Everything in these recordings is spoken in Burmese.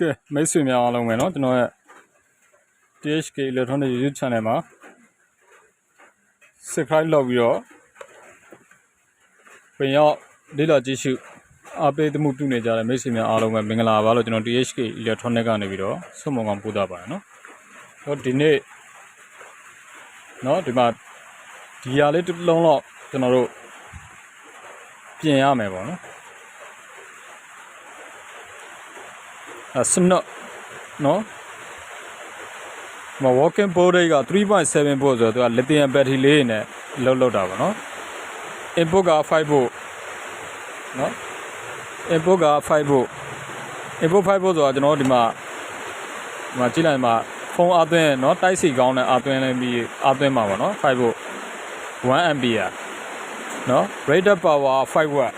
ကဲမိတ်ဆွေများအားလုံးပဲเนาะကျွန်တော်ရဲ့ THK Electronic YouTube Channel မှာ Subscribe လုပ်ပြီးတော့ပြင်ရောက်လေ့လာကြည့်ရှုအားပေးသမှုပြုနေကြတဲ့မိတ်ဆွေများအားလုံးပဲမင်္ဂလာပါလို့ကျွန်တော် THK Electronic ကနေပြီးတော့ဆုမွန်ကောင်းပို့တာပါတယ်เนาะဟောဒီနေ့เนาะဒီမှာဒီဟာလေးတစ်လုံးတော့ကျွန်တော်တို့ပြင်ရမယ်ပေါ့เนาะ အဲစနတ်နော်မ walking board က3.7 volt ဆိုတော့သူက lithium battery လေးနဲ့လောက်လောက်တာပါနော် input က5 volt နော် input က5 volt input 5 volt ဆိုတော့ကျွန်တော်တို့ဒီမှာဒီမှာကြည့်လိုက်မှာဖုန်းအသွင်းနော်တိုက်စီကောင်းတဲ့အသွင်းလည်းပြီးအသွင်းမှာပါနော်5 volt 1 ampere နော် rated power 5 watt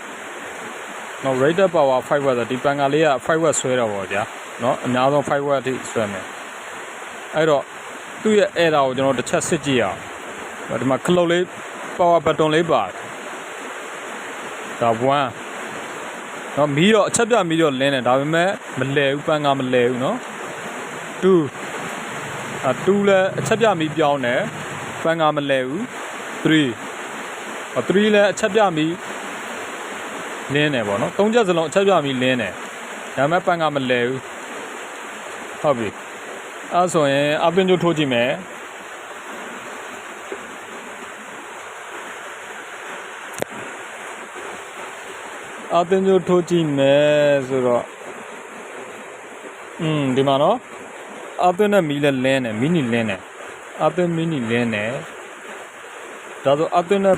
နော် rated power 5 watt ဆိုဒီပန်ကာလေးက 5 watt ဆွဲတော့ပေါ့ဗျာနော်အများဆုံး 5 watt အထိဆွဲမယ်အဲ့တော့သူ့ရဲ့ error ကိုကျွန်တော်တစ်ချက်စစ်ကြည့်အောင်ဒီမှာ clock လေး power button လေးပါတယ်ဒါ1နော်မီးတော့အချက်ပြမီးတော့လင်းတယ်ဒါပေမဲ့မလဲဘူးပန်ကာမလဲဘူးနော်2အာ2လဲအချက်ပြမီးပြောင်းတယ်ပန်ကာမလဲဘူး3 3လဲအချက်ပြမီး လင်းတယ်ပေါ့နော်သုံးချက်စလုံးအချက်ပြမီလင်းတယ်ဒါပေမဲ့ပန်ကမလဲဘူးဟုတ်ပြီအဲဒါဆိုရင်အပင်ကျိုးထိုးကြည့်မယ်အပင်ကျိုးထိုးကြည့်မယ်ဆိုတော့อืมဒီမှာနော်အပင်နဲ့မီလဲလင်းတယ်မီနီလင်းတယ်အပင်မီနီလင်းတယ်ဒါဆိုအပင်နဲ့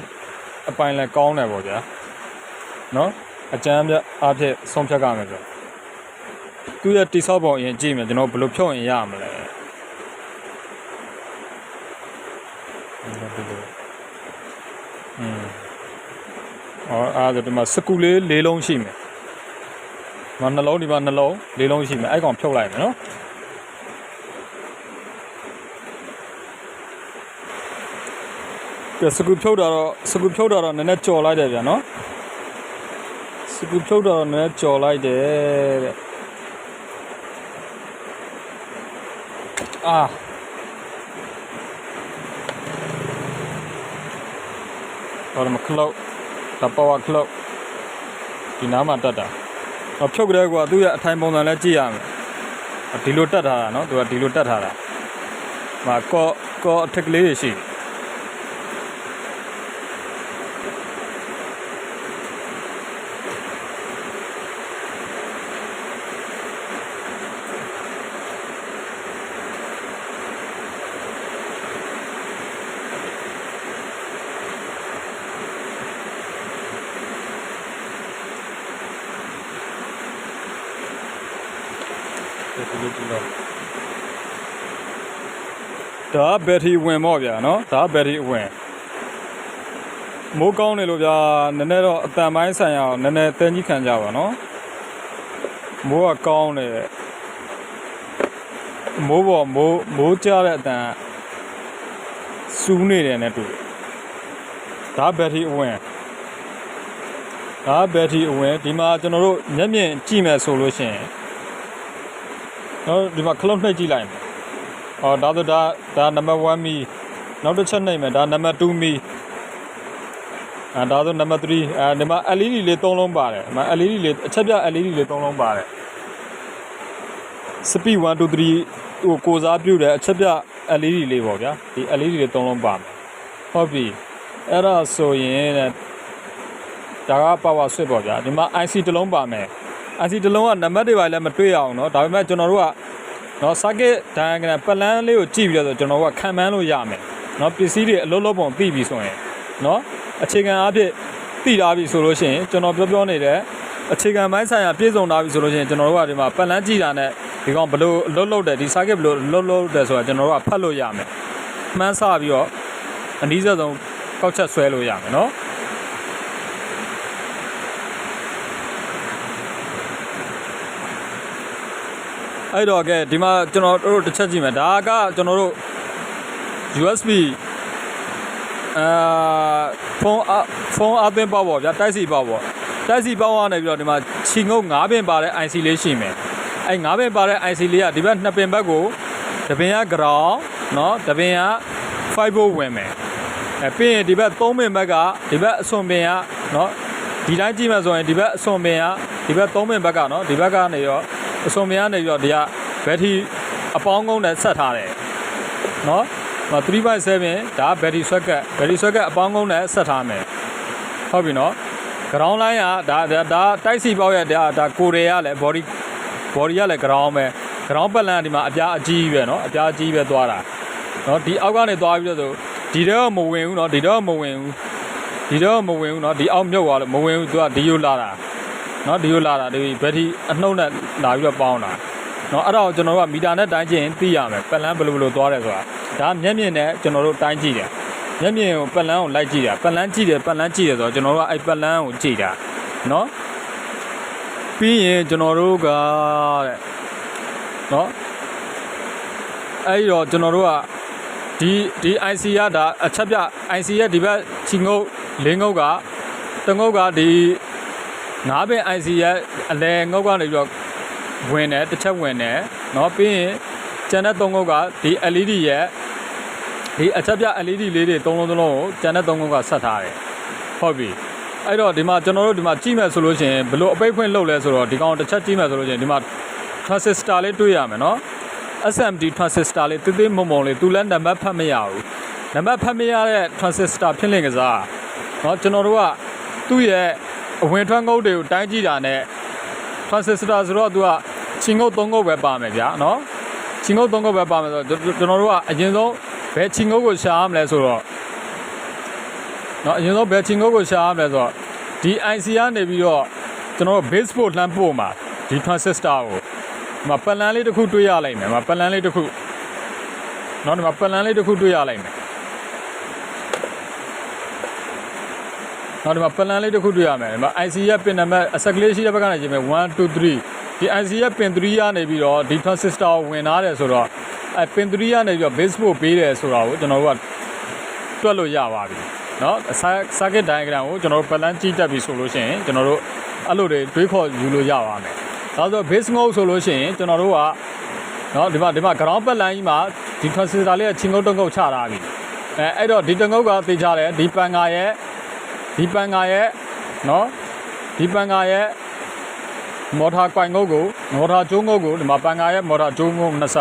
အပိုင်လဲကောင်းတယ်ပေါ့ဗျာ နော်အကြမ်းပြအဖြစ်ဆုံးဖြတ်ကြမယ်ဆိုသူရဲ့တိဆောက်ပုံအရင်ကြည့်မယ်ကျွန်တော်ဘယ်လိုဖြုတ်ရင်ရမလဲอืมအော်အဲ့ဒါဒီမှာစကူလေး၄လုံးရှိမယ်။မနှလုံးဒီမှာနှလုံး၄လုံးရှိမယ်။အဲ့ကောင်ဖြုတ်လိုက်မယ်နော်။ကဲစကူဖြုတ်တာတော့စကူဖြုတ်တာတော့နည်းနည်းကြော်လိုက်တယ်ဗျာနော်။ စကူဖြုတ်တာတော့နည်းနည်းကြော်လိုက်တယ်တဲ့။အာဟောဒီမှာခလုတ်ဒါပါဝါခလုတ်ဒီနားမှာတက်တာ။တော့ဖြုတ်ကြတဲ့ကွာသူ့ရဲ့အထိုင်ပုံစံလည်းကြည့်ရမယ်။ဒီလိုတက်ထားတာနော်သူကဒီလိုတက်ထားတာ။မှာကော့ကော့အထက်ကလေးတွေရှိတယ် လိုကြည့်တော့ဒါဘက်ထရီဝင်ပေါ့ဗျာနော်ဒါဘက်ထရီဝင်မိုးကောင်းနေလို့ဗျာနည်းနည်းတော့အတန်ပိုင်းဆိုင်ရအောင်နည်းနည်းတင်းကြီးခံကြပါနော်မိုးကကောင်းတယ်မိုးပေါ်မိုးမိုးကြတဲ့အတန်စူးနေတယ်နဲ့တူတယ်ဒါဘက်ထရီဝင်ဒါဘက်ထရီဝင်ဒီမှာကျွန်တော်တို့မျက်မြင်ကြည့်မယ်ဆိုလို့ရှိရင် နော်ဒီမှာ cloud နှိပ်ကြည့်လိုက်မယ်။အော်ဒါဆိုဒါဒါနံပါတ်1မီနောက်တစ်ချက်နှိပ်မယ်ဒါနံပါတ်2မီအဲဒါဆိုနံပါတ်3အဲဒီမှာ LED လေး3လုံးပါတယ်။ဒီမှာ LED လေးအချက်ပြ LED လေး3လုံးပါတယ်။ speed 1 2 3ဟိုကိုစားပြုတယ်အချက်ပြ LED လေးပေါ့ဗျာ။ဒီ LED လေး3လုံးပါမယ်။ဟုတ်ပြီ။အဲ့ဒါဆိုရင်တဲ့ဒါက power switch ပေါ့ဗျာ။ဒီမှာ IC တစ်လုံးပါမယ်။ IC တစ်လုံးကနံပါတ်တွေပါလည်းမတွေ့ရအောင်เนาะဒါပေမဲ့ကျွန်တော်တို့ကเนาะ circuit diagram ပလန်းလေးကိုကြည့်ပြီးတော့ကျွန်တော်တို့ကခံမှန်းလို့ရမယ်เนาะပစ္စည်းတွေအလုံးလုံးပုံသိပြီဆိုရင်เนาะအခြေခံအဖြစ်သိထားပြီဆိုလို့ရှိရင်ကျွန်တော်ပြောပြောနေတဲ့အခြေခံပိုင်းဆိုင်ရာပြည့်စုံထားပြီဆိုလို့ရှိရင်ကျွန်တော်တို့ကဒီမှာပလန်းကြည့်တာနဲ့ဒီကောင်ဘယ်လိုအလုံးလုံးတယ်ဒီ circuit ဘယ်လိုအလုံးလုံးတယ်ဆိုတာကျွန်တော်တို့ကဖတ်လို့ရမယ်မှန်းဆပြီးတော့အနည်းဆုံးကောက်ချက်ဆွဲလို့ရမယ်เนาะ အဲ့တော့ကဲဒီမှာကျွန်တော်တို့တစ်ချက်ကြည့်မယ်ဒါကကျွန်တော်တို့ USB အာဖုန်းဖုန်းအသွင်းပေါ့ပေါ့ဗျာတိုက်စီပေါ့ပေါ့တိုက်စီပေါ့ကနေပြီးတော့ဒီမှာချီငုတ်၅ပင်ပါတဲ့ IC လေးရှိမယ် အဲ့ငါးပင်ပါတဲ့ IC လေးကဒီဘက်နှစ်ပင်ဘက်ကိုတပင်က ground เนาะတပင်က5 volt ဝင်မယ်အဲပြီးရင်ဒီဘက်3ပင်ဘက်ကဒီဘက်အစွန်ပင်ကเนาะဒီတိုင်းကြည့်မှဆိုရင်ဒီဘက်အစွန်ပင်ကဒီဘက်3ပင်ဘက်ကเนาะဒီဘက်ကနေရော အစုံမရနေပြီးတော့ဒီကဘက်ထရီအပေါင်းကုန်းနဲ့ဆက်ထားတယ်နော်3.7ဒါဘက်ထရီဆွက်ကက်ဘက်ထရီဆွက်ကက်အပေါင်းကုန်းနဲ့ဆက်ထားမယ်ဟုတ်ပြီနော် ground line ကဒါဒါတိုက်စီပေါက်ရဲ့ဒါဒါကိုရေကလည်း body body ကလည်း ground ပဲ ground ပလန်ကဒီမှာအပြားအကြီးပဲနော်အပြားကြီးပဲသွားတာနော်ဒီအောက်ကနေသွားပြီးတော့ဆိုဒီတော့မဝင်ဘူးနော်ဒီတော့မဝင်ဘူးဒီတော့မဝင်ဘူးနော်ဒီအောက်မြုပ်သွားလို့မဝင်ဘူးသူကဒီယူလာတာ နော်ဒီလိုလာတာဒီဘက်ထရီအနှုတ်နဲ့လာပြီးတော့ပေါင်းတာနော်အဲ့ဒါကိုကျွန်တော်တို့ကမီတာနဲ့တိုင်းကြည့်ရင်သိရမယ်ပလန်ဘယ်လိုဘယ်လိုသွားတယ်ဆိုတာဒါမျက်မြင်နဲ့ကျွန်တော်တို့တိုင်းကြည့်တယ်မျက်မြင်ကိုပလန်ကိုလိုက်ကြည့်တာပလန်ကြည့်တယ်ပလန်ကြည့်တယ်ဆိုတော့ကျွန်တော်တို့ကအဲ့ပလန်ကိုကြည့်တာနော်ပြီးရင်ကျွန်တော်တို့ကတဲ့နော်အဲ့ဒီတော့ကျွန်တော်တို့ကဒီဒီ IC ရတာအချက်ပြ IC ရဒီဘက်ချီငုတ်လင်းငုတ်ကတငုတ်ကဒီ ငါးပင် IC ရအလဲငုတ်ကနေပြီးတော့ဝင်တယ်တစ်ချက်ဝင်တယ်เนาะပြီးရင်ကျန်တဲ့သုံးငုတ်ကဒီ LED ရဲ့ဒီအချက်ပြ LED လေးတွေသုံးလုံးသုံးလုံးကိုကျန်တဲ့သုံးငုတ်ကဆက်ထားတယ်ဟုတ်ပြီအဲ့တော့ဒီမှာကျွန်တော်တို့ဒီမှာကြည့်မယ်ဆိုလို့ရှိရင်ဘလို့အပိတ်ဖွင့်လုပ်လဲဆိုတော့ဒီကောင်တစ်ချက်ကြည့်မယ်ဆိုလို့ရှိရင်ဒီမှာ transistor လေးတွေ့ရမယ်เนาะ SMD transistor လေးတိတိမုံမုံလေးသူလည်းနံပါတ်ဖတ်မရဘူးနံပါတ်ဖတ်မရတဲ့ transistor ဖြစ်လင့်ကစားเนาะကျွန်တော်တို့ကသူ့ရဲ့ အဝင်ထွက်ငုတ်တွေကိုတိုင်းကြည့်တာနဲ့ transistor ဆိုတော့သူကချင်းငုတ်၃ငုတ်ပဲပါမယ်ဗျာနော်ချင်းငုတ်၃ငုတ်ပဲပါမယ်ဆိုတော့ကျွန်တော်တို့ကအရင်ဆုံးဘယ်ချင်းငုတ်ကိုရှာရမလဲဆိုတော့နော်အရင်ဆုံးဘယ်ချင်းငုတ်ကိုရှာရမလဲဆိုတော့ဒီ IC ကနေပြီးတော့ကျွန်တော်တို့ base port လှမ်းပို့မှာဒီ transistor ကိုဒီမှာပလန်လေးတစ်ခုတွေ့ရလိမ့်မယ်ဒီမှာပလန်လေးတစ်ခုနော်ဒီမှာပလန်လေးတစ်ခုတွေ့ရလိမ့်မယ် နော်ဒီမှာပတ်လန်းလေးတစ်ခုတွေ့ရမယ်ဒီမှာ IC ရဲ့ pin နံပါတ်အစက်ကလေးရှိတဲ့ဘက်ကနေကြည့်မယ်1 2 3ဒီ IC ရဲ့ pin 3ကနေပြီးတော့ဒီ transistor ကိုဝင်လာတယ်ဆိုတော့အဲ pin 3ကနေပြီးတော့ base port ပေးတယ်ဆိုတာကိုကျွန်တော်တို့ကတွက်လို့ရပါပြီเนาะ circuit diagram ကိုကျွန်တော်တို့ပတ်လန်းကြည့်တတ်ပြီဆိုလို့ရှိရင်ကျွန်တော်တို့အဲ့လိုတွေတွေးခေါ်ယူလို့ရပါမယ်ဒါဆို base mode ဆိုလို့ရှိရင်ကျွန်တော်တို့ကเนาะဒီမှာဒီမှာ ground ပတ်လန်းကြီးမှာဒီ transistor လေးကချင်းငုတ်တုံးငုတ်ချထားပြီအဲအဲ့တော့ဒီတငုတ်ကသိချတယ်ဒီပန်ကာရဲ့ ဒီပန်ကာရဲ့နော်ဒီပန်ကာရဲ့မော်တာကွိုင်ငုတ်ကိုမော်တာကျိုးငုတ်ကိုဒီမှာပန်ကာရဲ့မော်တာကျိုးငုတ်နှစ်ဆ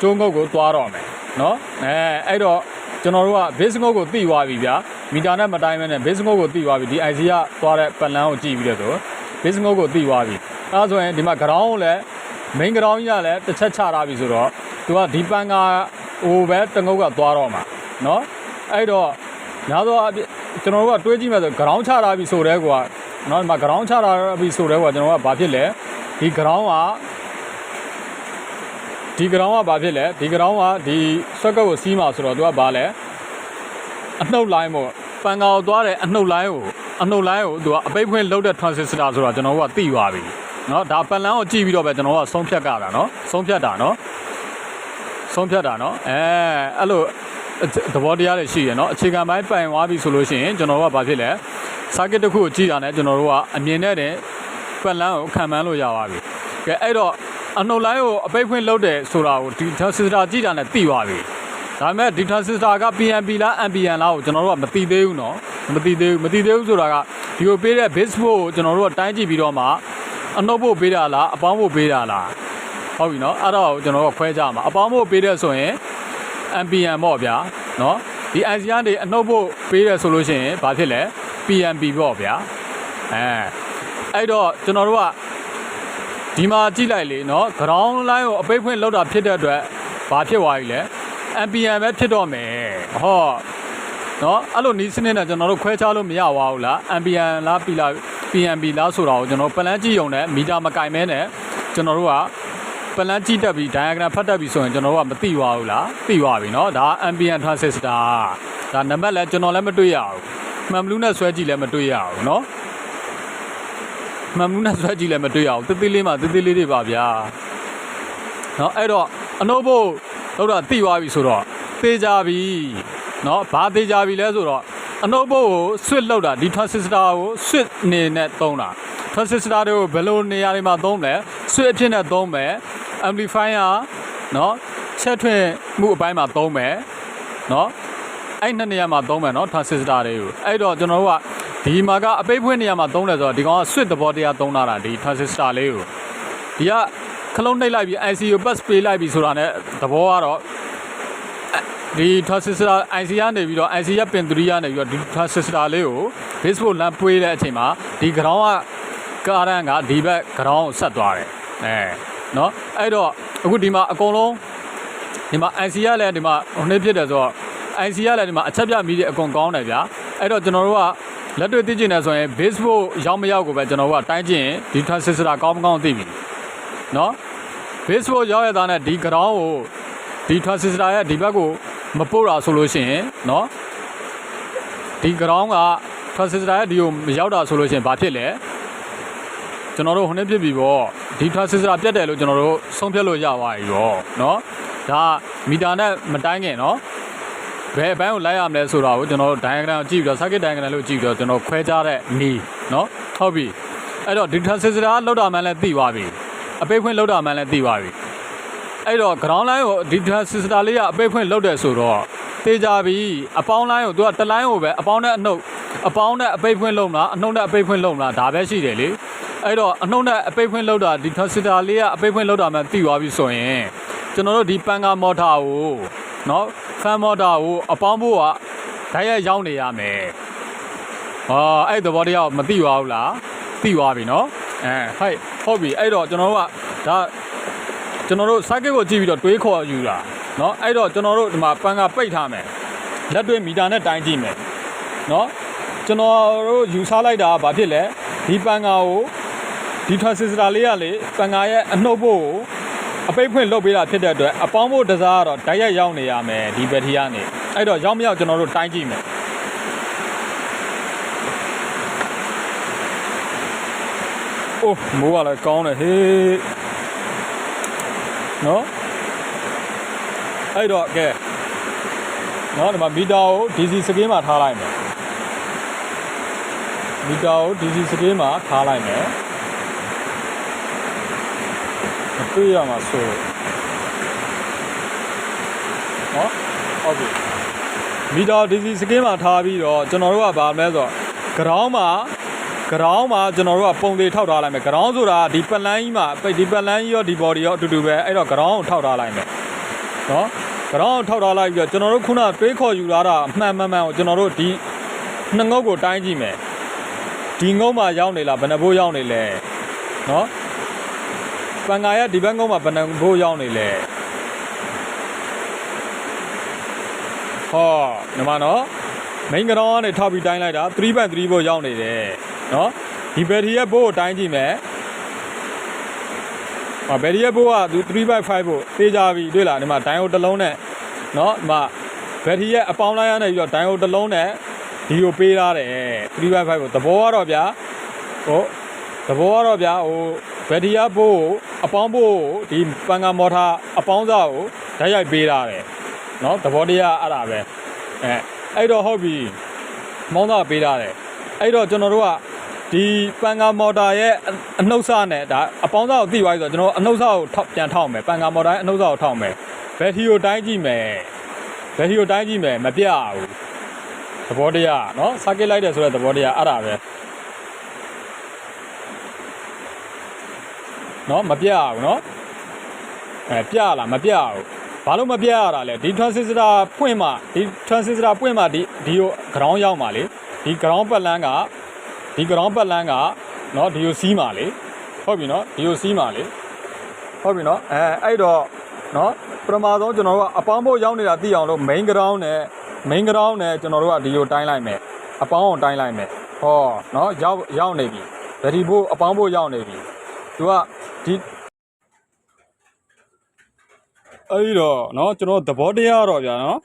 ကျိုးငုတ်ကိုသွားတော့မယ်နော်အဲအဲ့တော့ကျွန်တော်တို့က base ငုတ်ကိုသိသွားပြီဗျာမီတာနဲ့မတိုင်းမဲနဲ့ base ငုတ်ကိုသိသွားပြီဒီ IC ကသွားတဲ့ပလန်ကိုကြည့်ပြီးတော့ base ငုတ်ကိုသိသွားပြီအဲဆိုရင်ဒီမှာ ground ကိုလည်း main ground ကြီးကလည်းတစ်ချက်ချထားပြီဆိုတော့သူကဒီပန်ကာဟိုပဲတငုတ်ကသွားတော့မှာနော်အဲ့တော့ညာတော့ ကျွန်တော်တို့ကတွေးကြည့်မယ်ဆို ground ချထားပြီဆိုတဲ့ကွာเนาะဒီမှာ ground ချထားပြီဆိုတဲ့ကွာကျွန်တော်ကဘာဖြစ်လဲဒီ ground ကဒီ ground ကဘာဖြစ်လဲဒီ ground ကဒီ circuit ကိုစီးမှာဆိုတော့သူကဘာလဲအနှုတ် line ပေါ့ပန်ကာကိုသွားတဲ့အနှုတ် line ကိုအနှုတ် line ကိုသူကအပိတ်ဖွင့်လုပ်တဲ့ transistor ဆိုတာကျွန်တော်တို့ကသိသွားပြီเนาะဒါပန်လန်းကိုကြည့်ပြီးတော့ပဲကျွန်တော်ကဆုံးဖြတ်ကြတာเนาะဆုံးဖြတ်တာเนาะဆုံးဖြတ်တာเนาะအဲအဲ့လို သဘောတရားတွေရှိရနော်အခြေခံပိုင်းပိုင်သွားပြီဆိုလို့ရှိရင်ကျွန်တော်တို့ကဘာဖြစ်လဲ circuit တစ်ခုကိုကြည့်တာနဲ့ကျွန်တော်တို့ကအမြင်နဲ့တင်ပတ်လန်းကိုခံမှန်းလို့ရပါပြီကဲအဲ့တော့အနှုတ်လိုင်းကိုအပိတ်ခွင့်လုပ်တယ်ဆိုတာကိုဒီ transistor ကြည့်တာနဲ့သိပါပြီဒါပေမဲ့ဒီ transistor က PNP လား NPN လားကိုကျွန်တော်တို့ကမသိသေးဘူးနော်မသိသေးဘူးမသိသေးဘူးဆိုတာကဒီကိုပေးတဲ့ base board ကိုကျွန်တော်တို့ကတိုင်းကြည့်ပြီးတော့မှအနှုတ်ဖို့ပေးတာလားအပေါင်းဖို့ပေးတာလားဟုတ်ပြီနော်အဲ့ဒါကိုကျွန်တော်တို့ခွဲကြမှာအပေါင်းဖို့ပေးတဲ့ဆိုရင် MPN ပေါ့ဗျာနော်ဒီ IC ကနေအနှုတ်ဖို့ပေးတယ်ဆိုလို့ရှိရင်ဘာဖြစ်လဲ PMP ပေါ့ဗျာအဲအဲ့တော့ကျွန်တော်တို့ကဒီမှာကြည့်လိုက်လေနော် ground line ကိုအပိတ်ဖွင့်လောက်တာဖြစ်တဲ့အတွက်ဘာဖြစ်သွားပြီလဲ MPN ပဲဖြစ်တော့မယ်ဟောနော်အဲ့လိုနီးစနစ်နဲ့ကျွန်တော်တို့ခွဲခြားလို့မရပါဘူးလား MPN လား PLA PNB လားဆိုတာကိုကျွန်တော်ပလန်ကြည့်ရုံနဲ့မီတာမကင်မဲနဲ့ကျွန်တော်တို့က ပလန်ကြည့်တက်ပြီး diagram ဖတ်တက်ပြီးဆိုရင်ကျွန်တော်တို့ကမသိပါဘူးလားသိပါပြီနော်ဒါ MPN transistor ဒါနံပါတ်လည်းကျွန်တော်လည်းမတွေ့ရဘူးမှန်ဘလူးနဲ့ဆွဲကြည့်လည်းမတွေ့ရဘူးနော်မှန်ဘလူးနဲ့ဆွဲကြည့်လည်းမတွေ့ရဘူးတိတိလေးမှတိတိလေးတွေပါဗျာနော်အဲ့တော့အနှုတ်ဖို့လောက်တာသိသွားပြီဆိုတော့သေးကြပြီเนาะဘာသေးကြပြီလဲဆိုတော့အနှုတ်ဘုတ်ကိုဆွစ်လောက်တာဒီ transistor ကိုဆွစ်အနေနဲ့သုံးတာ transistor တွေကိုဘယ်လိုနေရာတွေမှာသုံးမလဲ switch အဖြစ်နဲ့သုံးမယ် amplifier เนาะချက်ထွင်မှုအပိုင်းမှာသုံးမယ်เนาะအဲ့နှစ်နေရာမှာသုံးမယ်เนาะ transistor တွေကိုအဲ့တော့ကျွန်တော်တို့ကဒီမှာကအပိတ်ဖွင့်နေရာမှာသုံးတယ်ဆိုတော့ဒီကောင်က switch သဘောတရားသုံးတာတာဒီ transistor လေးကိုဒီကခလုံးနှိပ်လိုက်ပြီး IC ကို pass ပေးလိုက်ပြီးဆိုတာ ਨੇ သဘောကတော့ ဒီ transistor IC ကနေပြီးတော့ IC ရပင်3ရနေပြီးတော့ဒီ transistor လေးကို baseboard လမ်းပွေးတဲ့အချိန်မှာဒီ ground က current ကဒီဘက် ground ကိုဆက်သွားတယ်အဲ เนาะအဲ့တော့အခုဒီမှာအကုန်လုံးဒီမှာ IC ရလည်းဒီမှာဟိုနေ့ဖြစ်တယ်ဆိုတော့ IC ရလည်းဒီမှာအချက်ပြမီးတွေအကုန်ကောင်းတယ်ဗျာအဲ့တော့ကျွန်တော်တို့ကလက်တွေ့သိကျင်နေဆိုရင် baseboard ရောက်မရောက်ကိုပဲကျွန်တော်တို့ကတိုင်းကျင်ဒီ transistor ကောင်းမကောင်းသိပြီเนาะ baseboard ရောက်ရတဲ့နဲ့ဒီ ground ကိုဒီ transistor ရဲ့ဒီဘက်ကိုမပို့တာဆိုလို့ရှိရင်เนาะဒီ ground က transistor ရဲ့ဒီကိုမရောက်တာဆိုလို့ရှိရင်ဘာဖြစ်လဲ ကျွန်တော်တို့ဟိုနေ့ဖြစ်ပြီပေါ့ဒီ transistor ပြတ်တယ်လို့ကျွန်တော်တို့ဆုံးဖြတ်လို့ရပါပြီပေါ့နော်ဒါမီတာနဲ့မတိုင်းခင်နော်ဘယ်ဘန်းကိုလိုက်ရမလဲဆိုတာကိုကျွန်တော်တို့ diagram ကိုကြည့်ပြီးတော့ circuit diagram လို့ကြည့်ပြီးတော့ကျွန်တော်ခွဲခြားတဲ့နီးနော်ဟုတ်ပြီအဲ့တော့ data sensor လောက်တာမှန်းလည်းသိပါပြီအပိတ်ခွင့်လောက်တာမှန်းလည်းသိပါပြီအဲ့တော့ ground line ကို data sensor လေးကအပိတ်ခွင့်လောက်တယ်ဆိုတော့သိကြပြီအပေါင်း line ကိုသူကတလိုင်းကိုပဲအပေါင်းနဲ့အနှုတ်အပေါင်းနဲ့အပိတ်ခွင့်လုံးလားအနှုတ်နဲ့အပိတ်ခွင့်လုံးလားဒါပဲရှိတယ်လေ အဲ့တော့အနှုံနဲ့အပိတ်ဖွင့်လောက်တာဒီ transistor လေးကအပိတ်ဖွင့်လောက်တာမှသိသွားပြီဆိုရင်ကျွန်တော်တို့ဒီပန်ကာမော်တာကိုနော်ဖန်မော်တာကိုအပေါင်းဖို့ကဓာတ်ရိုက်ရောက်နေရမယ်။ဟာအဲ့သဘောတရားမသိပါဘူးလား။သိသွားပြီနော်။အဲဟိုက်ဟုတ်ပြီအဲ့တော့ကျွန်တော်တို့ကဒါကျွန်တော်တို့ circuit ကိုကြည့်ပြီးတော့တွေးခေါ်ယူတာနော်အဲ့တော့ကျွန်တော်တို့ဒီမှာပန်ကပိတ်ထားမယ်။လက်တွေ့မီတာနဲ့တိုင်းကြည့်မယ်။နော်ကျွန်တော်တို့ယူဆလိုက်တာကဘာဖြစ်လဲဒီပန်ကာကို ဒီ transistor လေးကလေပန်ကာရဲ့အနှုတ်ဖို့ကိုအပိတ်ဖွင့်လုပ်ပေးတာဖြစ်တဲ့အတွက်အပေါင်းဖို့တစားကတော့ဓာတ်ရိုက်ရောက်နေရမယ်ဒီဘက်ထရီကနေအဲ့တော့ရောက်မရောက်ကျွန်တော်တို့တိုင်းကြည့်မယ်အိုးမိုးကလည်းကောင်းတယ်ဟေးနော်အဲ့တော့ကဲနော်ဒီမှာမီတာကို DC စကင်းမှာထားလိုက်မယ်မီတာကို DC စကင်းမှာထားလိုက်မယ်မ တွေ့ရမှာဆိုနော်ဟုတ်ပြီမီတာ DC စကင်းမှာထားပြီးတော့ကျွန်တော်တို့ကဗာမလဲဆိုတော့ ground မှာ ground မှာကျွန်တော်တို့ကပုံသေးထောက်ထားလိုက်မယ် ground ဆိုတာဒီပလန်းကြီးမှာဒီပလန်းကြီးရောဒီ body ရောအတူတူပဲအဲ့တော့ ground ကိုထောက်ထားလိုက်မယ်နော် ground ကိုထောက်ထားလိုက်ပြီးတော့ကျွန်တော်တို့ခုနတွေးခေါ်ယူလာတာအမှန်မှန်မှန်ကိုကျွန်တော်တို့ဒီနှစ်ငုတ်ကိုတိုင်းကြည့်မယ်ဒီငုတ်မှာရောက်နေလားဘယ်နှဘိုးရောက်နေလဲနော် ပန်ကာရဒီဘက်ကုန်းမှာဘယ်နှဘိုးရောက်နေလဲဟောညီမနော်မိန်ကတော့နဲ့ထောက်ပြီးတိုင်းလိုက်တာ3ဘန်3ဘိုးရောက်နေတယ်နော်ဒီဘယ်ရီရဲ့ဘိုးကိုတိုင်းကြည့်မယ်ဟောဘယ်ရီရဲ့ဘိုးကသူ3.5ဘိုးတေးကြပြီတွေ့လားဒီမှာဒိုင်ဟိုတစ်လုံးနဲ့နော်ဒီမှာဘယ်ရီရဲ့အပေါင်းလိုက်ရနေပြီးတော့ဒိုင်ဟိုတစ်လုံးနဲ့ဒီကိုပေးထားတယ်3.5ဘိုးသဘောကတော့ဗျာဟိုသဘောကတော့ဗျာဟိုဘက်တရီယာဘိုးကို အပေါင်းဘို့ကိုဒီပန်ကာမော်တာအပေါင်းစားကိုဓာတ်ရိုက်ပေးထားတယ်เนาะသဘောတရားအဲ့ဒါပဲအဲအဲ့တော့ဟုတ်ပြီမောင်းသားပေးထားတယ်အဲ့တော့ကျွန်တော်တို့ကဒီပန်ကာမော်တာရဲ့အနှုတ်ဆနဲ့ဒါအပေါင်းစားကိုသိသွားပြီဆိုတော့ကျွန်တော်အနှုတ်ဆကိုထောက်ပြန်ထောက်မယ်ပန်ကာမော်တာရဲ့အနှုတ်ဆကိုထောက်မယ်ဘက်ထရီကိုတိုင်းကြည့်မယ်ဘက်ထရီကိုတိုင်းကြည့်မယ်မပြဘူးသဘောတရားเนาะ circuit လိုက်တယ်ဆိုတဲ့သဘောတရားအဲ့ဒါပဲ နော်မပြရဘူးနော်အဲပြလားမပြရဘူးဘာလို့မပြရတာလဲဒီ transistor ဖွင့်မှဒီ transistor ဖွင့်မှဒီဒီကို ground ရောက်မှလေဒီ ground ပတ်လန်းကဒီ ground ပတ်လန်းကနော်ဒီကိုစီးမှလေဟုတ်ပြီနော်ဒီကိုစီးမှလေဟုတ်ပြီနော်အဲအဲ့တော့နော်ပထမဆုံးကျွန်တော်တို့ကအပေါင်းဖို့ရောက်နေတာသိအောင်လို့ main ground နဲ့ main ground နဲ့ကျွန်တော်တို့ကဒီကိုတိုင်းလိုက်မယ်အပေါင်းအောင်တိုင်းလိုက်မယ်ဟောနော်ရောက်ရောက်နေပြီဗတိဖို့အပေါင်းဖို့ရောက်နေပြီသူက ဒီ အဲ့ဒီတော့เนาะကျွန်တော်သဘောတရားတော့ဗျာเนาะ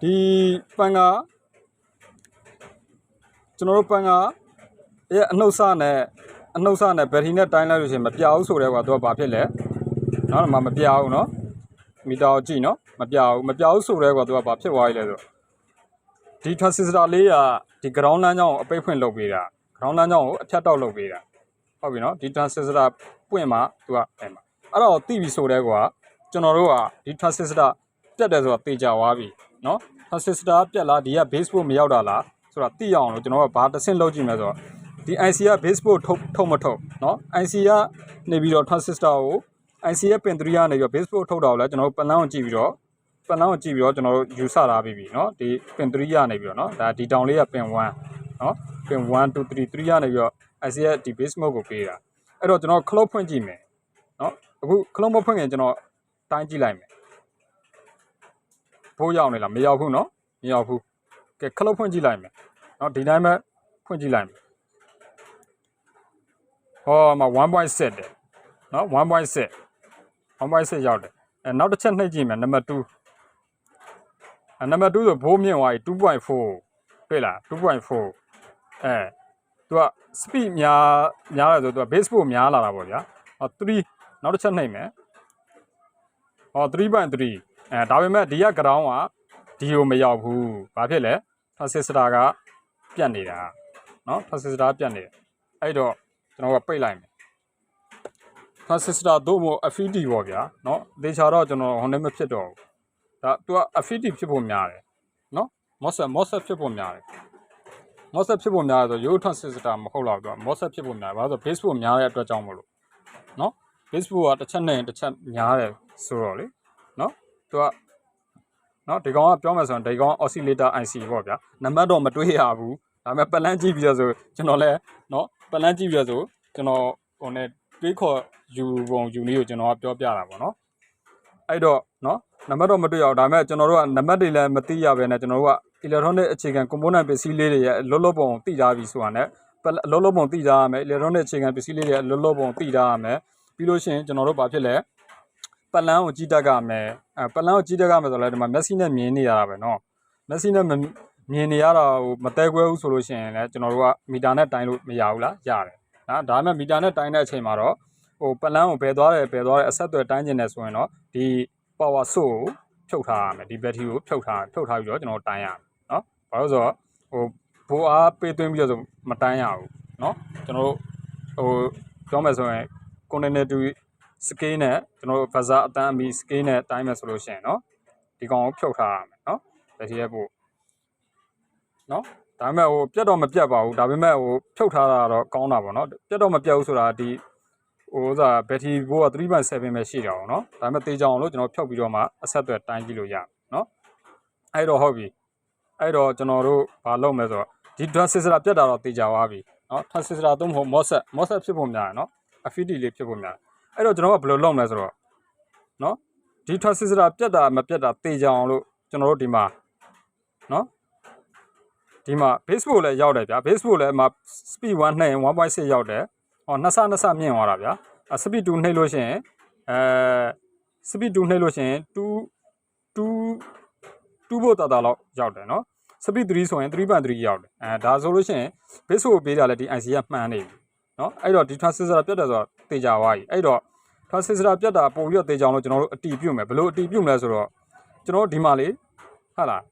ဒီပန်ကကျွန်တော်တို့ပန်ကရဲ့အနှုတ်ဆနဲ့အနှုတ်ဆနဲ့ဘက်ထရီနဲ့တိုင်းလိုက်လို့ရှိရင်မပြဘူးဆိုတော့ကွာသူကဘာဖြစ်လဲเนาะဒီမှာမပြဘူးเนาะမီတာကိုကြည့်เนาะမပြဘူးမပြဘူးဆိုတော့ကွာသူကဘာဖြစ်သွားပြီလဲဆိုဒီ transistor လေးကဒီ ground လမ်းကြောင်းကိုအပိတ်ဖွင့်လုပ်ပေးတာ ground လမ်းကြောင်းကိုအဖြတ်တောက်လုပ်ပေးတာ ဟုတ်ပြီနော်ဒီ transistor ပွင့်မှသူကအဲ့မှာအဲ့တော့တိပြီဆိုတဲ့ကွာကျွန်တော်တို့ကဒီ transistor ပြတ်တယ်ဆိုတာသိကြသွားပြီနော် transistor ပြတ်လားဒီက base port မရောက်တာလားဆိုတာသိရအောင်လို့ကျွန်တော်ကဘာတစ်ဆင့်လုပ်ကြည့်မယ်ဆိုတော့ဒီ IC က base port ထုတ်ထုတ်မထုတ်နော် IC ကနေပြီးတော့ transistor ကို IC ရဲ့ pin 3ကနေပြီးတော့ base port ထုတ်တာကိုလည်းကျွန်တော်တို့ပလန်းကိုကြည့်ပြီးတော့ပလန်းကိုကြည့်ပြီးတော့ကျွန်တော်တို့ယူဆထားပြီးပြီเนาะဒီ pin 3ကနေပြီးတော့เนาะဒါဒီတောင်လေးက pin 1 နော်ပင်1 2 3 3ရနေပြီးတော့ IC ရဲ့ဒီ base mode ကိုပေးတာအဲ့တော့ကျွန်တော် clock ဖွင့်ကြည့်မယ်နော်အခု clock မဖွင့်ခင်ကျွန်တော်တိုင်းကြည့်လိုက်မယ်ဘိုးရောက်နေလားမရောက်ဘူးနော်မရောက်ဘူးကဲ clock ဖွင့်ကြည့်လိုက်မယ်နော်ဒီတိုင်းပဲဖွင့်ကြည့်လိုက်မယ်ဟောမှာ1.7တဲ့နော်1.7 1.7ရောက်တယ်အဲနောက်တစ်ချက်နှိပ်ကြည့်မယ်နံပါတ်2အဲနံပါတ်2ဆိုဘိုးမြင့်သွားပြီ2.4တွေ့လား2.4 အဲသူက speed များများတယ်ဆိုသူက base port များလာတာပေါ့ဗျာဟော3နောက်တစ်ချက်နှိပ်မယ်ဟော3.3အဲဒါပေမဲ့ဒီက ground ကဒီကိုမရောက်ဘူးဘာဖြစ်လဲ transistor ကပြတ်နေတာเนาะ transistor ပြတ်နေတယ်အဲ့တော့ကျွန်တော်ကပိတ်လိုက်မယ် transistor တို့မို့ FET ပေါ့ဗျာเนาะဒေချာတော့ကျွန်တော်ဟိုနေမဖြစ်တော့ဘူးဒါ तू က FET ဖြစ်ဖို့များတယ်เนาะ MOSFET MOSFET ဖြစ်ဖို့များတယ် MOSFET ဖြစ်ပုံများတယ်ဆိုရိုးထွန်း transistor မဟုတ်တော့သူက MOSFET ဖြစ်ပုံများတယ်ဘာလို့ဆို base ပုံများတဲ့အတွက်ကြောင့်မလို့နော် base ပုံကတစ်ချက်နဲ့တစ်ချက်များတယ်ဆိုတော့လေနော်သူကနော်ဒီကောင်ကပြောမယ်ဆိုရင်ဒီကောင် oscillator IC ပေါ့ဗျာနံပါတ်တော့မတွေးရဘူးဒါပေမဲ့ပလန်ကြည့်ပြီးတော့ဆိုကျွန်တော်လည်းနော်ပလန်ကြည့်ပြီးတော့ဆိုကျွန်တော်ဟိုနဲ့တွေးခေါ်ယူပုံယူလေးကိုကျွန်တော်ကပြောပြတာပေါ့နော်အဲ့တော့နော်နံပါတ်တော့မတွေ့ရအောင်ဒါပေမဲ့ကျွန်တော်တို့ကနံပါတ်တွေလည်းမသိရဘဲနဲ့ကျွန်တော်တို့က electronic အခြေခံ component ပစ္စည်းလေးတွေရဲ့လောလောပုံသိထားပြီဆိုတာနဲ့လောလောပုံသိထားရမယ် electronic အခြေခံပစ္စည်းလေးတွေရဲ့လောလောပုံသိထားရမယ်ပြီးလို့ရှိရင်ကျွန်တော်တို့ဘာဖြစ်လဲပလန်းကိုကြီးတတ်ကြမယ်အဲပလန်းကိုကြီးတတ်ကြမယ်ဆိုတော့လည်းဒီမှာ Messi နဲ့မြင်နေရတာပဲနော် Messi နဲ့မြင်နေရတာဟိုမတဲကွဲဘူးဆိုလို့ရှိရင်လည်းကျွန်တော်တို့ကမီတာနဲ့တိုင်းလို့မရဘူးလားရတယ်နော်ဒါပေမဲ့မီတာနဲ့တိုင်းတဲ့အချိန်မှာတော့ဟိုပလန်းကိုဘယ်သွားတယ်ဘယ်သွားတယ်အဆက်အသွယ်တိုင်းကျင်တယ်ဆိုရင်တော့ဒီ power source ကိုဖြုတ်ထားရမယ်ဒီ battery ကိုဖြုတ်ထားဖြုတ်ထားပြီးတော့ကျွန်တော်တိုင်းရမယ်နော် ဘာလို့ဆိုတော့ဟိုဘိုးအားပေးသွင်းပြီးတော့ဆိုမတိုင်းရဘူးနော်ကျွန်တော်တို့ဟိုပြောမယ်ဆိုရင် continental scale နဲ့ကျွန်တော်တို့ buzzer အတန်းအမီ scale နဲ့တိုင်းမယ်ဆိုလို့ရှိရင်နော်ဒီကောင်ကိုဖြုတ်ထားရမယ်နော် battery ရဲ့ပို့နော်ဒါပေမဲ့ဟိုပြတ်တော့မပြတ်ပါဘူးဒါပေမဲ့ဟိုဖြုတ်ထားတာတော့ကောင်းတာပေါ့နော်ပြတ်တော့မပြတ်ဘူးဆိုတာဒီဟိုဥစားဘက်ထရီဘိုးက3.7ပဲရှိတာအောင်နော်ဒါပေမဲ့တေးကြအောင်လို့ကျွန်တော်ဖြုတ်ပြီးတော့မှအဆက်အသွယ်တိုင်းကြည့်လို့ရနော်အဲ့တော့ဟုတ်ပြီ အဲ့တော့ကျွန်တော်တို့ဘာလုပ်မလဲဆိုတော့ဒီ transistor ပြတ်တာတော့တေးကြသွားပြီနော် transistor သုံးဖို့ MOSFET MOSFET ဖြစ်ဖို့များတယ်နော် FET လေးဖြစ်ဖို့များတယ်အဲ့တော့ကျွန်တော်ကဘယ်လိုလုပ်မလဲဆိုတော့နော်ဒီ transistor ပြတ်တာမပြတ်တာတေးကြအောင်လို့ကျွန်တော်တို့ဒီမှာနော်ဒီမှာ Facebook လည်းရောက်တယ်ဗျာ Facebook လည်းမှာ speed 1နှိပ်ရင်1.6ရောက်တယ်ဟောနှစ်ဆနှစ်ဆမြင့်သွားတာဗျာ speed 2နှိပ်လို့ရှိရင်အဲ speed 2နှိပ်လို့ရှိရင်2 2 2ဖို့တာတာလောက်ရောက်တယ်နော်စပီ3ဆိုရင်3.3ရောက်တယ်အဲဒါဆိုလို့ရှိရင်ဘစ်ဆိုပေးတာလည်းဒီ IC ကမှန်နေပြီနော်အဲ့တော့ဒီ transistor ပြတ်တယ်ဆိုတော့တေချာသွားပြီအဲ့တော့ transistor ပြတ်တာပုံပြီးတော့တေချောင်းလို့ကျွန်တော်တို့အတီးပြုတ်မယ်ဘလို့အတီးပြုတ်မလဲဆိုတော့ကျွန်တော်ဒီမှာလေဟာလား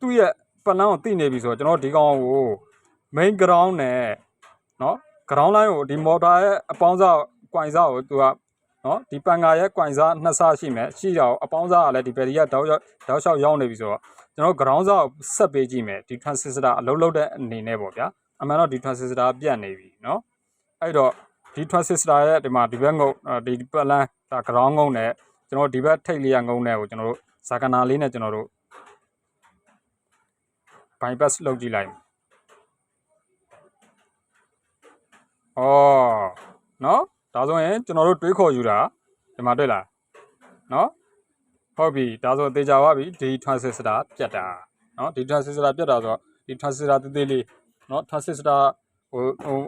သူ့ရဲ့ပလန်ကိုတိနေပြီဆိုတော့ကျွန်တော်ဒီကောင်ကို main ground နဲ့နော် ground line ကိုဒီ motor ရဲ့အပေါင်းစားကွိုင်စားကိုသူက နော်ဒီပန်ကာရဲ့ကွိုင်စားနှစ်ဆရှိမယ်ရှိတာကိုအပေါင်းစားကလည်းဒီဘယ်ရီကတောက်ရောက်တောက်လျှောက်ရောက်နေပြီဆိုတော့ကျွန်တော် ground စားကိုဆက်ပေးကြည့်မယ်ဒီ transistor အလုံးလုံးတဲ့အနေနဲ့ပေါ့ဗျာအမှန်တော့ဒီ transistor ပြတ်နေပြီနော်အဲ့တော့ဒီ transistor ရဲ့ဒီမှာဒီဘက်ငုံဒီပလန်ဒါ ground ငုံနဲ့ကျွန်တော်ဒီဘက်ထိတ်လေးရငုံနဲ့ကိုကျွန်တော်တို့ဇာကနာလေးနဲ့ကျွန်တော်တို့ bypass လုပ်ကြည့်လိုက်ဩနော် ဒါဆိုရင်ကျွန်တော်တို့တွေးခေါ်ယူတာဒီမှာတွေ့လား။နော်ဟုတ်ပြီဒါဆိုသေချာပါပြီဒီ transistor ပြတ်တာနော်ဒီ transistor ပြတ်တာဆိုတော့ဒီ transistor သေးသေးလေးနော် transistor ဟိုဟို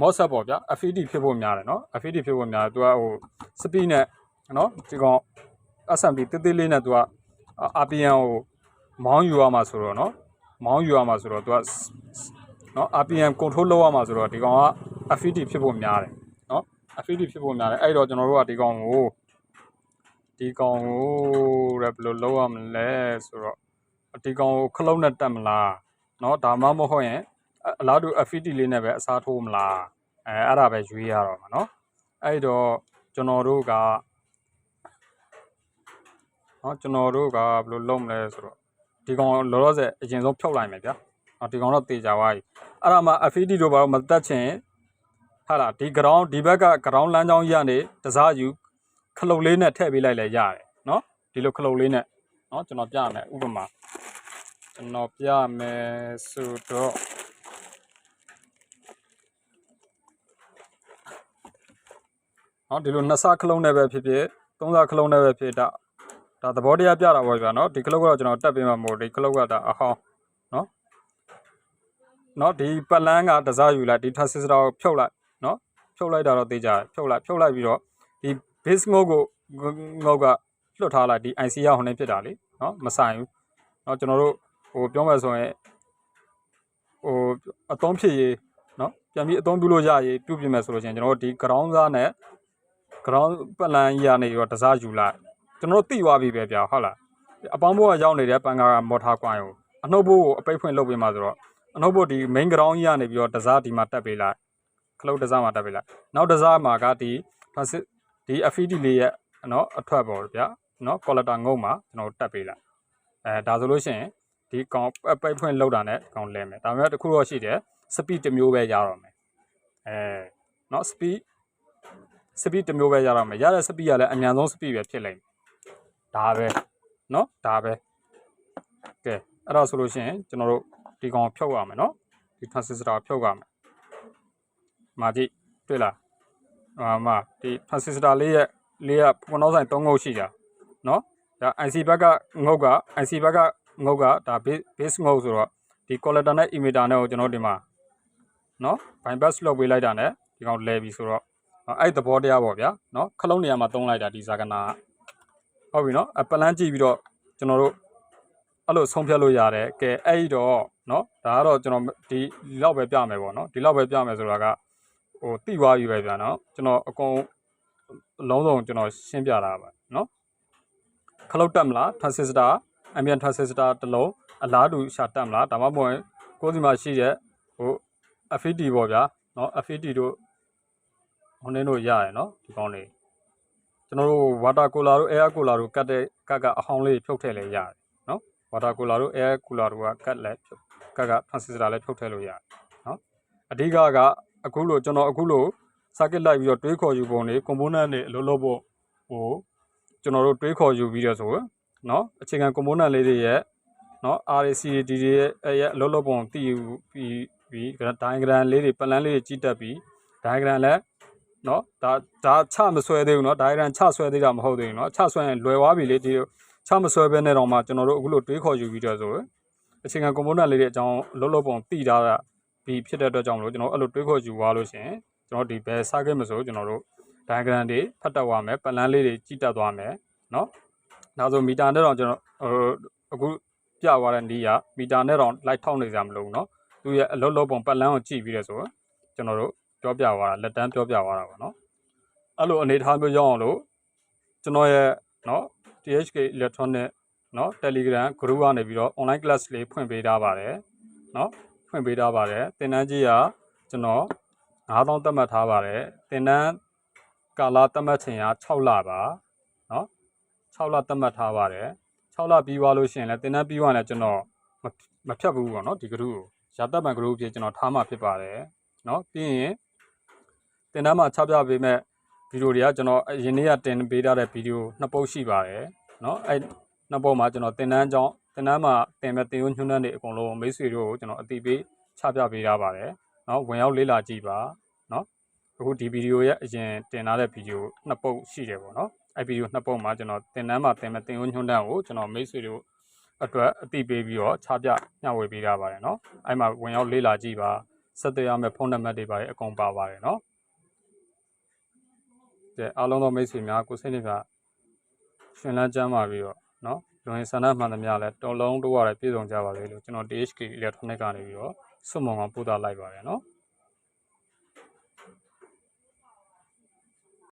MOSFET ပေါ့ဗျာ FET ဖြစ်ဖို့များတယ်နော် FET ဖြစ်ဖို့များတယ်သူကဟို speed နဲ့နော်ဒီကောင် assembly သေးသေးလေးနဲ့သူက RPM ကိုမောင်းယူရမှာဆိုတော့နော်မောင်းယူရမှာဆိုတော့သူကနော် RPM control လုပ်ရမှာဆိုတော့ဒီကောင်က FET ဖြစ်ဖို့များတယ် နော် FET ဖြစ်ဖို့များတယ်အဲ့တော့ကျွန်တော်တို့ကဒီကောင်ကိုဒီကောင်ကိုရဘယ်လိုလုပ်ရမလဲဆိုတော့ဒီကောင်ကိုခလုံးနဲ့တက်မလားနော်ဒါမှမဟုတ်ရင် အအလားတူ FET လေးနဲ့ပဲအစားထိုးမလားအဲအဲ့ဒါပဲရွေးရတော့မှာเนาะအဲ့တော့ကျွန်တော်တို့ကเนาะကျွန်တော်တို့ကဘယ်လိုလုပ်မလဲဆိုတော့ဒီကောင်လောလောဆယ်အရင်ဆုံးဖြုတ်လိုက်မယ်ဗျာเนาะဒီကောင်တော့တေချာသွားပြီအဲ့ဒါမှ FET တို့ဘာလို့မတက်ချင် ဟာလားဒီ ground ဒီဘက်က ground လမ်းကြောင်းရနေတစားယူခလုတ်လေးနဲ့ထည့်ပေးလိုက်လဲရတယ်နော်ဒီလိုခလုတ်လေးနဲ့နော်ကျွန်တော်ပြရမယ်ဥပမာကျွန်တော်ပြမယ်ဆိုတော့နော်ဒီလိုနှစ်ဆခလုံးနဲ့ပဲဖြစ်ဖြစ်သုံးဆခလုံးနဲ့ပဲဖြစ်တာဒါသဘောတရားပြတာပေါ့ဗျာနော်ဒီခလုတ်ကတော့ကျွန်တော်တက်ပေးမှာမဟုတ်ဒီခလုတ်ကဒါအဟောင်းနော်နော်ဒီပလန်းကတစားယူလိုက်ဒီထပ်စစ်စရာကိုဖြုတ်လိုက် ဖြုတ်လိုက်တာတော့သိကြတယ်ဖြုတ်လိုက်ဖြုတ်လိုက်ပြီးတော့ဒီ base ငုတ်ကိုငုတ်ကလွတ်ထားလိုက်ဒီ IC ရဟိုနေဖြစ်တာလေเนาะမဆိုင်ဘူးเนาะကျွန်တော်တို့ဟိုပြောမှဆိုရင်ဟိုအသုံးဖြစ်ရေးเนาะပြန်ပြီးအသုံးပြုလို့ရရေးပြုပြင်မယ်ဆိုလို့ရှိရင်ကျွန်တော်တို့ဒီ ground စားနဲ့ ground ပတ်လန်းကြီးကနေတော့တစားယူလိုက်ကျွန်တော်တို့တိသွားပြီပဲဗျာဟုတ်လားအပေါင်းဘိုးကရောက်နေတဲ့ပန်ကာကမော်ထာကွိုင်းကိုအနှုတ်ဘိုးကိုအပိတ်ဖွင့်လုပ်ပေးမှဆိုတော့အနှုတ်ဘိုးဒီ main ground ကြီးကနေပြီးတော့တစားဒီမှာတက်ပေးလိုက် ခလုတ်တစားမှာတက်ပေးလိုက်နောက်တစားမှာကဒီဒီ FED လေးရဲ့နော်အထွက်ပေါ်ဗျာနော် collector ငုံမှာကျွန်တော်တက်ပေးလိုက်အဲဒါဆိုလို့ရှိရင်ဒီကောင်ပိုက်ဖွင့်လောက်တာနဲ့ကောင်လဲမယ်ဒါပေမဲ့တခုတော့ရှိတယ် speed တစ်မျိုးပဲရတော့မယ်အဲနော် speed speed တစ်မျိုးပဲရတော့မယ်ရတဲ့ speed ကလည်းအမြန်ဆုံး speed ပဲဖြစ်လိမ့်မယ်ဒါပဲနော်ဒါပဲကဲအဲ့တော့ဆိုလို့ရှိရင်ကျွန်တော်တို့ဒီကောင်ဖြုတ်ရမယ်နော်ဒီ transistor ဖြုတ်ရမယ် မာကြည့်တွေ့လားအာမဒီဖန်စစ်စတာလေးရဲ့လေးကပွန်တော့ဆိုင်၃ငုတ်ရှိကြနော်ဒါ IC ဘက်ကငုတ်က IC ဘက်ကငုတ်ကဒါ base ငုတ်ဆိုတော့ဒီ collector နဲ့ emitter နဲ့ကိုကျွန်တော်ဒီမှာနော် bypass လုပ်ပေးလိုက်တာနဲ့ဒီကောင်လဲပြီဆိုတော့အဲ့သဘောတရားပေါ့ဗျာနော်ခလုံးနေရာမှာသုံးလိုက်တာဒီဇာကနာဟုတ်ပြီနော်အပလန်းကြည့်ပြီးတော့ကျွန်တော်တို့အဲ့လိုဆုံးဖြတ်လို့ရတယ်ကဲအဲ့ဒီတော့နော်ဒါကတော့ကျွန်တော်ဒီလောက်ပဲပြမယ်ပေါ့နော်ဒီလောက်ပဲပြမယ်ဆိုတာက ဟိုတိသွားပြီပဲဗျာနော်ကျွန်တော်အကုန်လုံးစုံကျွန်တော်ရှင်းပြတာပါနော်ခလုတ်တက်မလား transistor ambient transistor တစ်လုံးအလားတူရှာတက်မလားဒါမှမဟုတ်ကိုယ်စီမှာရှိတဲ့ဟို FET ပေါ့ဗျာနော် FET တို့ဟိုနေတို့ရရယ်နော်ဒီကောင်းလေးကျွန်တော်တို့ water cooler တို့ air cooler တို့ကတ်တဲ့ကတ်ကအဟောင်းလေးဖြုတ်ထည့်လဲရတယ်နော် water cooler တို့ air cooler တို့ကကတ်လဲဖြုတ်ကတ်က transistor လဲဖြုတ်ထည့်လို့ရတယ်နော်အဓိကက အခုလို့ကျွန်တော်အခုလို့ circuit လိုက်ပြီးတော့တွေးခေါ်ယူပုံတွေ component တွေအလုပ်လုပ်ဖို့ဟိုကျွန်တော်တို့တွေးခေါ်ယူပြီးတော့ဆိုနော်အခြေခံ component လေးတွေရဲ့နော် RAC တွေရဲ့ရဲ့အလုပ်လုပ်ပုံတည်ယူပြီးပြီး diagram လေးတွေ plan လေးတွေကြည့်တတ်ပြီး diagram လဲနော်ဒါဒါချမဆွဲသေးဘူးနော် diagram ချဆွဲသေးတာမဟုတ်သေးဘူးနော်ချဆွဲရင်လွယ်သွားပြီလေဒီချမဆွဲဘဲနဲ့တော့မှကျွန်တော်တို့အခုလိုတွေးခေါ်ယူပြီးတော့ဆိုအခြေခံ component လေးတွေအကြောင်းအလုပ်လုပ်ပုံတည်ထားတာ ပြီးဖြစ်တဲ့အတွက်ကြောင့်မလို့ကျွန်တော်အဲ့လိုတွေးခေါ်ယူသွားလို့ရှင်ကျွန်တော်ဒီဘယ် circuit မဆိုကျွန်တော်တို့ diagram တွေဖတ်တတ်သွားမယ် plan လေးတွေကြည့်တတ်သွားမယ်နော်ဒါဆိုမီတာနဲ့တော့ကျွန်တော်ဟိုအခုပြသွားတဲ့နေရမီတာနဲ့တော့လိုက်ထောက်နေကြမလို့နော်သူရဲ့အလုပ်လုပ်ပုံပတ်လန်းကိုကြည့်ပြီးတော့ဆိုကျွန်တော်တို့ပြောပြသွားတာလက်တန်းပြောပြသွားတာပေါ့နော်အဲ့လိုအနေထားမျိုးရောက်အောင်လို့ကျွန်တော်ရဲ့နော် THK Electronic နော် Telegram group ကနေပြီးတော့ online class လေးဖွင့်ပေးထားပါတယ်နော် ဖွင့်ပေးထားပါတယ်သင်တန်းကြီးကကျွန်တော်9000တက်မှတ်ထားပါတယ်သင်တန်းကာလတက်မှတ်ချိန်က6လပါနော်6လတက်မှတ်ထားပါတယ်6လပြီးသွားလို့ရှိရင်လည်းသင်တန်းပြီးသွားရင်လည်းကျွန်တော်မဖြတ်ဘူးပေါ့နော်ဒီ group ကိုရာတက်ပံ group ဖြစ်ကျွန်တော်ထားမှဖြစ်ပါတယ်နော်ပြီးရင်တင်တန်းမှာချပြပေးမဲ့ဗီဒီယိုတွေကကျွန်တော်အရင်နေ့ကတင်ပေးထားတဲ့ဗီဒီယိုနှစ်ပုတ်ရှိပါတယ်เนาะအဲနှစ်ပုတ်မှာကျွန်တော်တင်တန်းကြောင်းတ င်တန်းမှာတင်မဲ့တင်ရိုးညွှန်းတန်းတွေအကုန်လုံးမိတ်ဆွေတို့ကိုကျွန်တော်အတိပေးချပြပေးထားပါတယ်။နော်ဝင်ရောက်လေ့လာကြည့်ပါနော်။အခုဒီဗီဒီယိုရဲ့အရင်တင်ထားတဲ့ဗီဒီယိုနှစ်ပုတ်ရှိတယ်ပေါ့နော်။အဲဗီဒီယိုနှစ်ပုတ်မှာကျွန်တော်တင်တန်းမှာတင်မဲ့တင်ရိုးညွှန်းတန်းကိုကျွန်တော်မိတ်ဆွေတို့အတွက်အတိပေးပြီးတော့ချပြညှဝေပေးထားပါတယ်နော်။အဲမှာဝင်ရောက်လေ့လာကြည့်ပါဆက်သွယ်ရမယ့်ဖုန်းနံပါတ်တွေပါတယ်အကုန်ပါပါတယ်နော်။ကြည့်အားလုံးသောမိတ်ဆွေများကိုစိတ်နှကရှင်လန်းကြမ်းပါပြီးတော့နော် ကျွန်တော်ဆန္ဒမှန်သမျှလည်းတော်လုံးတို့ရတယ်ပြည်စုံကြပါလေလို့ကျွန်တော် THK electronic ကနေပြီးတော့စွမုံအောင်ပို့တာလိုက်ပါတယ်နော်။